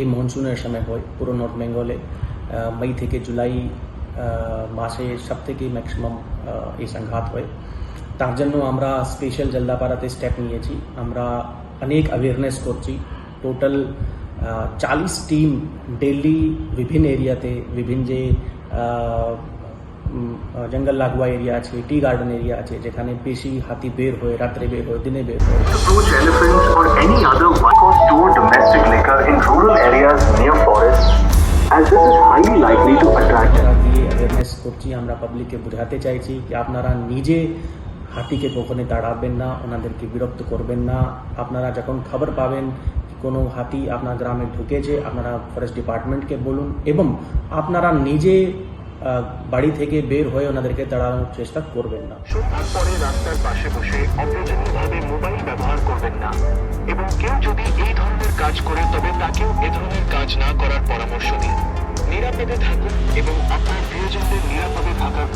এই মনসুনের সময় হয়, পুরো নর্থ বেঙ্গলে মে থেকে জুলাই মাসে সব থেকে ম্যাক্সিমাম এই সংঘাত হয়। তার জন্য আমরা স্পেশাল জলদাপাড়াতে স্টেপ নিয়েছি। আমরা অনেক অ্যাওয়ারনেস করছি। টোটাল চালিশ টিম ডেলি বিভিন্ন এরিয়াতে বিভিন্ন যে জঙ্গল লাগোয়া এরিয়া আছে টি গার্ডেন এরিয়া আছে যেখানে বেশি হাতি বের হয় রাত্রে বের হয় দিনে বের হয়। অ্যাওয়ারনেস করছি আমরা পাবলিককে বোঝাতে চাইছি যে আপনারা নিজে হাতিকে কখনো দাঁড়াবেন না ওনাদেরকে বিরক্ত করবেন না। আপনারা যখন খবর পাবেন কোনো হাতি আপনার গ্রামে ঢুকেছে আপনারা ফরেস্ট ডিপার্টমেন্টকে বলুন এবং আপনারা নিজে বাড়ি থেকে বের হয়ে ওনাদেরকে তাড়ানোর চেষ্টা করবেন না। সন্ধ্যার পরে রাস্তার পাশে বসে অপ্রয়োজনীয়ভাবে মোবাইল ব্যবহার করবেন না। এবং কেউ যদি এই ধরনের কাজ করে, তবে তাকেও এ ধরনের কাজ না করার পরামর্শ দিন। নিরাপদে থাকুন এবং আপনার প্রিয়জনদের নিরাপদে থাকার